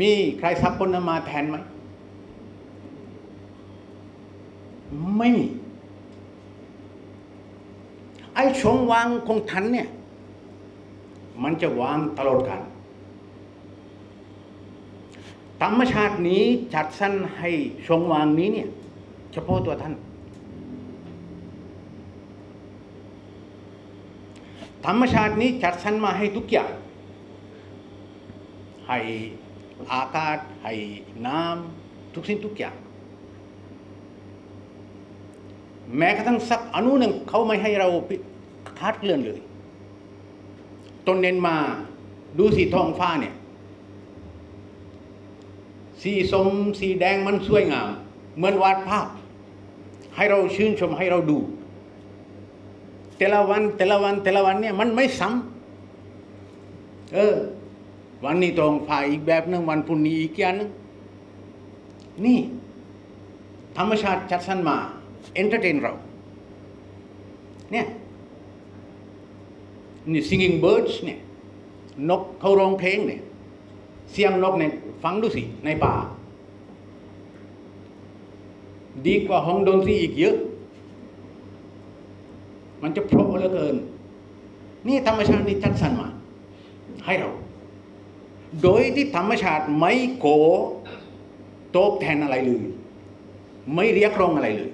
มีใครสักคนมาแทนไหม ไม่มี ไอ้ชงวางของท่านเนี่ย มันจะวางตลอดกันธรรมชาตินี้จัดสรรให้ชงวางนี้เนี่ย เฉพาะตัวท่าน ธรรมชาตินี้จัดสรรมาให้ทุกอย่างให้ อากาศให้น้ำทุกสิ่งทุกอย่าง แม้กระทั่งสักอนุหนึ่งเขาไม่ให้เราคาดเคลื่อนเลย ตนเน้นมาดูสีทองฟ้าเนี่ย สีส้มสีแดงมันสวยงาม เหมือนวาดภาพ ให้เราชื่นชมให้เราดู แต่ละวันแต่ละวันแต่ละวันเนี่ยมันไม่ซ้ำเออ วันนี้ตรงฟ้าอีกแบบหนึ่งวันพรุ่งนี้อีกอย่างหนึงนี่ ธรรมชาติจัดสรรมาเอนเตอร์เทนเราเนี่ยนี่ singing birds เนี่ยนกเขาร้องเพลงเนี่ยเสียงนกเนี่ยฟังดูสิ ในป่า ดีกว่าห้องดนตรีอีกเยอะ มันจะเพราะเหลือเกิน นี่ธรรมชาตินี่จัดสรรมา ให้เรา โดยที่ธรรมชาติไม่โกตอบแทนอะไรเลย ไม่เรียกร้องอะไรเลย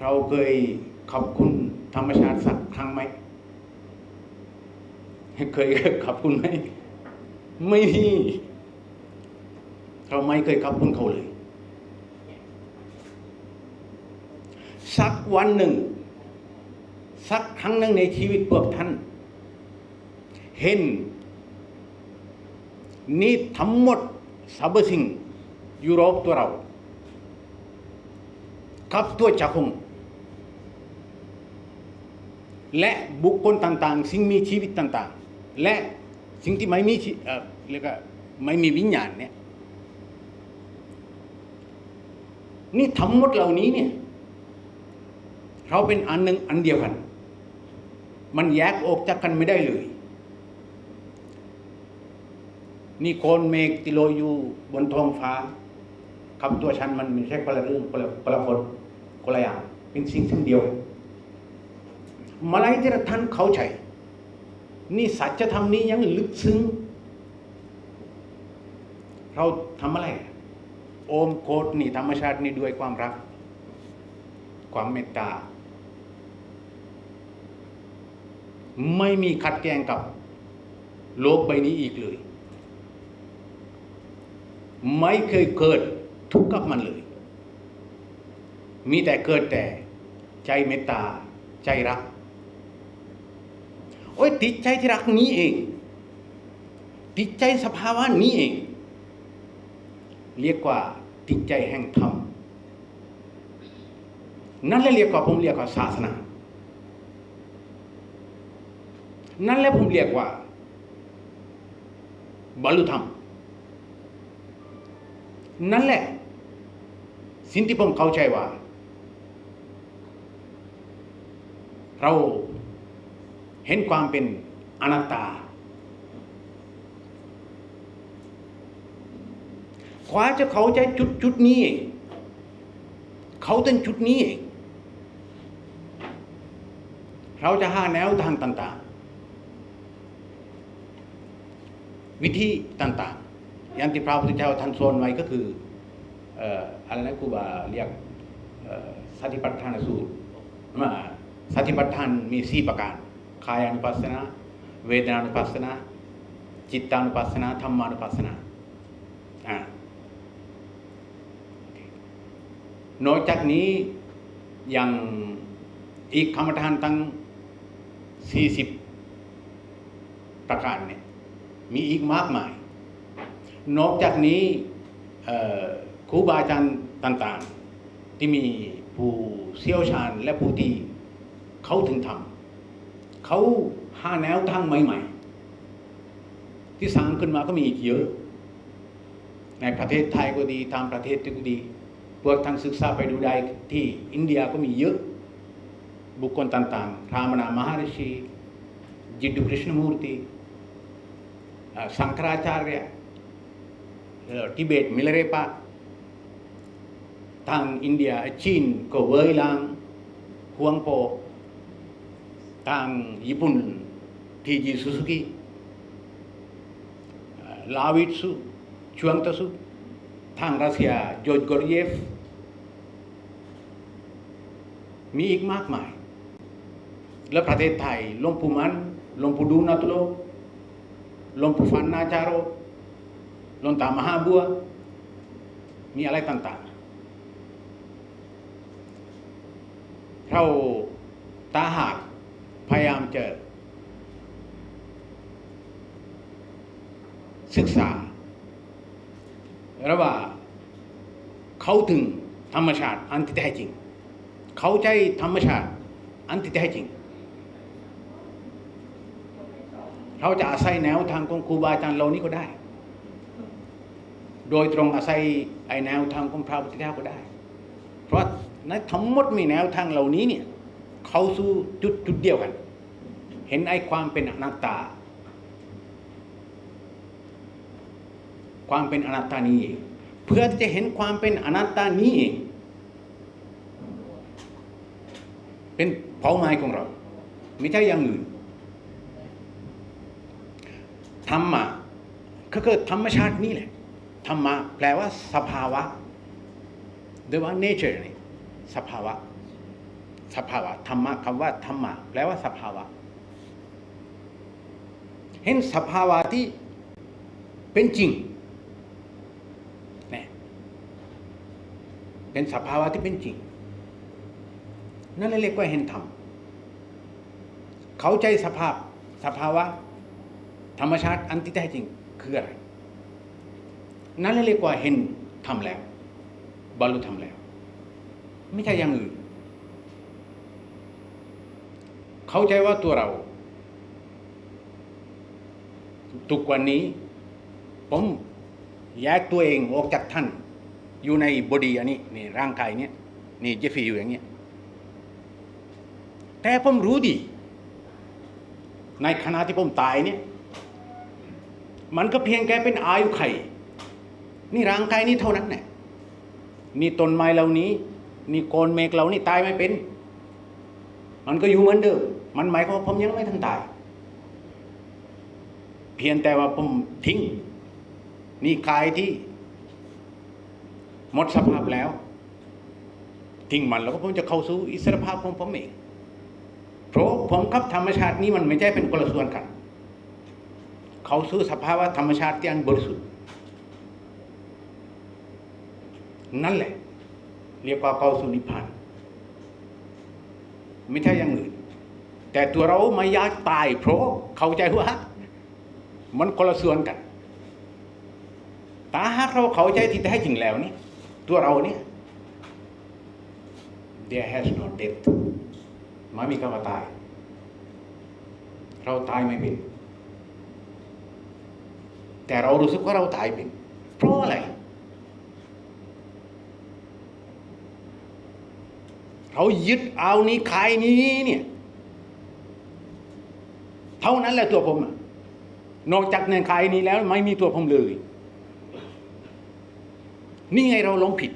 เราเคยขอบคุณธรรมชาติสักครั้งไหม เคยขอบคุณไหม ไม่มีเราไม่เคยขอบคุณเขาเลย สักวันหนึ่ง สักครั้งหนึ่งในชีวิตพวกท่าน เห็น นี่ทั้งหมดสรรพสิ่งยุโรปตัวเรากับตัวจักรงและบุคคลต่างๆ สิ่งมีชีวิตต่างๆ และสิ่งที่ไม่มีชีเอ่อเรียกว่าไม่มีวิญญาณเนี่ยนี่ทั้งหมดเหล่านี้เนี่ยเราเป็นอันหนึ่งอันเดียวกัน มันแยกออกจากกันไม่ได้เลย นี่โคนเมฆที่ลอยู่บนท้องฟ้ากับตัวฉันมันไม่ใช่คนละเรื่องคนละคนละคนละอย่างเป็นสิ่งสิ่งเดียวมาลัยที่ท่านเข้าใจนี่สัจธรรมนี้ยังลึกซึ้งเราทำอะไร โอมโคดนี่ธรรมชาตินี่ด้วยความรัก ความเมตตา ไม่มีขัดแย้งกับโลกใบนี้อีกเลย ไม่เคยเกิดทุกข์กับมันเลย มีแต่เกิดแต่ใจเมตตาใจรัก โอ้ยติดใจที่รักนี้เอง ติดใจสภาวะนี้เอง เรียกว่าติดใจแห่งธรรมนั่นแหละเรียกว่าผมเรียกว่าศาสนา นั่นแหละผมเรียกว่าบรรลุธรรม นั่นแหละ สิ่งที่ผมเข้าใจว่า เราเห็นความเป็นอนัตตากว่าจะเข้าใจจุดจุดนี้เองเขาถึงจุดนี้เองเราจะหาแนวทางต่างๆ วิธีต่างๆ อย่างที่พระพุทธเจ้าท่านสอนไว้ก็คืออ่ออะไรนะครูบาเรียกสติปัฏฐานสูตรมาสติปัฏฐานมีสี่ประการกายานุปัสสนาเวทนานุปัสสนาจิตตานุปัสสนาธรรมานุปัสสนาอ่านอกจากนี้ยังอีกคำทานตั้ง40 ประการเนี่ยมีอีกมากมาย นอกจากนี้ครูบาอาจารย์ต่างๆ ที่มีผู้เชี่ยวชาญและผู้ที่เขาถึงทำเขาหาแนวทางใหม่ ๆ ที่สร้างขึ้นมาก็มีอีกเยอะ ในประเทศไทยก็ดีตามประเทศที่ก็ดีพวกทางศึกษาไปดูได้ที่อินเดียก็มีเยอะ บุคคลต่างๆรามนามหาริชีจิตดุกฤษณมูร์ติสังคราจารย์ ทิเบตมิลเรปาทางอินเดียจีนก็เวยลางฮวงโปทางญี่ปุ่นทีจีซูซูกิลาวิตสุชวงตสุทางรัสเซียจอร์จกอรเยฟ มีอีกมากมาย และประเทศไทยหลวงปู่มันหลวงปู่ดูนัตุโลหลวงปู่ฟันนาจาโร หลวงตามหาบัว มีอะไรต่างๆ เราตาหากพยายามจะศึกษาแล้วว่าเขาถึงธรรมชาติอันที่แท้จริง เขาใจธรรมชาติอันที่แท้จริง เราจะอาศัยแนวทางของครูบาอาจารย์เหล่านี้ก็ได้ โดยตรงอาศัยไอแนวทางของพระพุทธเจ้าก็ได้ เพราะในทั้งหมดมีแนวทางเหล่านี้เนี่ยเขาสู่จุดจุดเดียวกัน เห็นไอความเป็นอนัตตา ความเป็นอนัตตานี้เองเพื่อจะเห็นความเป็นอนัตตานี้เองเป็นเป้าหมายของเรา ไม่ใช่อย่างอื่นธรรมะก็คือธรรมชาตินี่แหละ ธรรมะแปลว่าสภาวะหรือว่า nature นี่สภาวะ สภาวะธรรมะคำว่าธรรมะแปลว่าสภาวะ เห็นสภาวะที่เป็นจริงเนี่ยเป็นสภาวะที่เป็นจริง นั่นเรียกว่าเห็นธรรม เข้าใจสภาพ สภาวะ ธรรมชาติอันที่แท้จริงคืออะไร นั่นเรียกว่าเห็นธรรมแล้วบรรลุธรรมแล้ว ไม่ใช่อย่างอื่น เข้าใจว่าตัวเรา ทุกวันนี้ ผมแยกตัวเองออกจากท่านอยู่ในบอดีอันนี้นี่ร่างกายเนี้ยนี่เจฟฟี่อยู่อย่างเงี้ยแต่ผมรู้ดี ในขณะที่ผมตายเนี่ย มันก็เพียงแค่เป็นอายุไข นี่ร่างกายนี้เท่านั้นแหละนี่ต้นไม้เหล่านี้ นี่โกนเมฆเหล่านี้ตายไม่เป็น มันก็อยู่เหมือนเดิมมันหมายความว่าผมยังไม่ทันตาย เพียงแต่ว่าผมทิ้ง นี่กายที่หมดสภาพแล้ว ทิ้งมันแล้วก็ผมจะเข้าสู่อิสรภาพของผมเองเพราะผมกับธรรมชาตินี้มันไม่ใช่เป็นคนละส่วนกัน เขาสู่สภาวะธรรมชาติที่อันบริสุทธิ์ นั่นแหละ เรียกว่าเข้าสู่นิพพานไม่ใช่อย่างอื่น แต่ตัวเราไม่อยากตายเพราะเข้าใจว่า มันคนละส่วนกันแต่หากเราเข้าใจที่แท้จริงแล้วนี่ตัวเราเนี่ย there has no death ไม่มีคำว่าตาย เราตายไม่เป็น แต่เรารู้สึกว่าเราตายเป็นเพราะอะไร เรายึดเอานี้ขายนี้เนี่ย เท่านั้นแหละตัวผมนอกจากเนินขายนี้แล้วไม่มีตัวผมเลย นี่ไงเราหลงผิด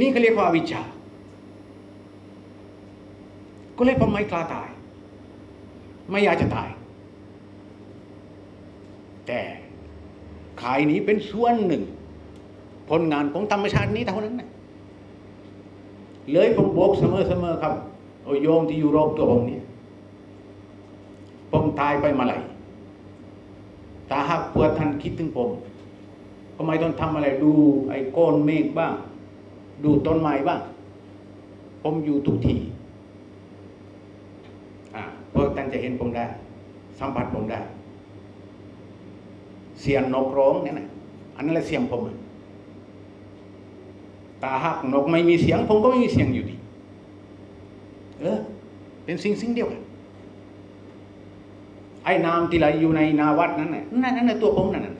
นี่ก็เรียกว่าวิชชา ก็เลยผมไม่กล้าตาย ไม่อยากจะตาย แต่ขายนี้เป็นส่วนหนึ่ง ผลงานของธรรมชาตินี้เท่านั้นนะ เลยผมบอกเสมอๆครับโอโยมที่อยู่รอบตัวผมเนี่ยผมตายไปมาไหร่ถ้าหากเพื่อท่านคิดถึงผมก็ไม่ต้องทำอะไรดูไอ้ก้อนเมฆบ้าง ดูต้นไม้บ้าง ผมอยู่ทุกที่อ่าเพราะท่านจะเห็นผมได้ สัมผัสผมได้ เสียงนกร้องเนี่ยนะอันนั้นแหละเสียงผมอะ ตาหักนกไม่มีเสียง ผมก็ไม่มีเสียงอยู่ดี เออ เป็นสิ่งสิ่งเดียวกันไอ้นามที่ไหลอยู่ในนาวัดนั้นน่ะนั่นนั่นในตัวผมนั่นน่ะ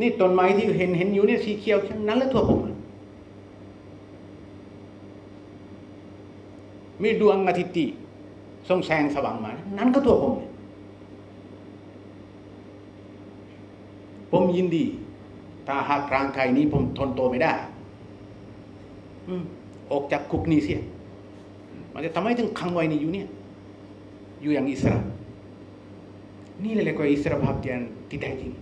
นี่ต้นไม้ที่เห็นเห็นอยู่เนี่ยสีเขียวนั้นแหละตัวผมมีดวงอาทิตย์ส่องแสงสว่างมา นั้นก็ตัวผม ผมยินดี ถ้าหากร่างกายนี้ผมทนตัวไม่ได้อืมออกจากคุกนี้เสีย มันจะทำไมถึงขังไว้นี่อยู่เนี่ย อยู่อย่างอิสระ นี่เลยเรียกว่าอิสระภาพที่ที่แท้จริง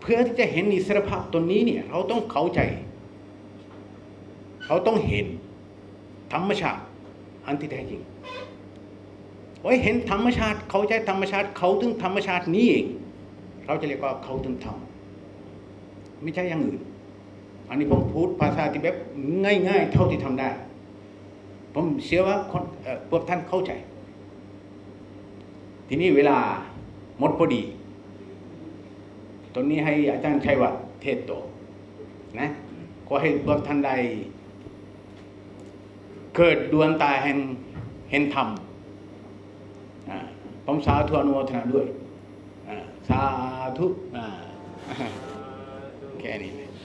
เพื่อที่จะเห็นอิสรภาพตัวนี้เนี่ย เราต้องเข้าใจ เราต้องเห็น ธรรมชาติอันที่แท้จริงโอ้ยเห็นธรรมชาติ เข้าใจธรรมชาติ เขาถึงธรรมชาตินี้เอง เราจะเรียกว่าเขาถึงธรรมไม่ใช่อย่างอื่น อันนี้ผมพูดภาษาที่แบบง่ายๆ เท่าที่ทำได้ ผมเชื่อว่าคนพวกท่านเข้าใจ ทีนี้เวลาหมดพอดี ตรงนี้ให้อาจารย์ชัยวัฒน์เทศโตนะขอให้พวกท่านได้เกิดดวงตาแห่งเห็นธรรมผมสาธุอนุโมทนาด้วย อ่าสา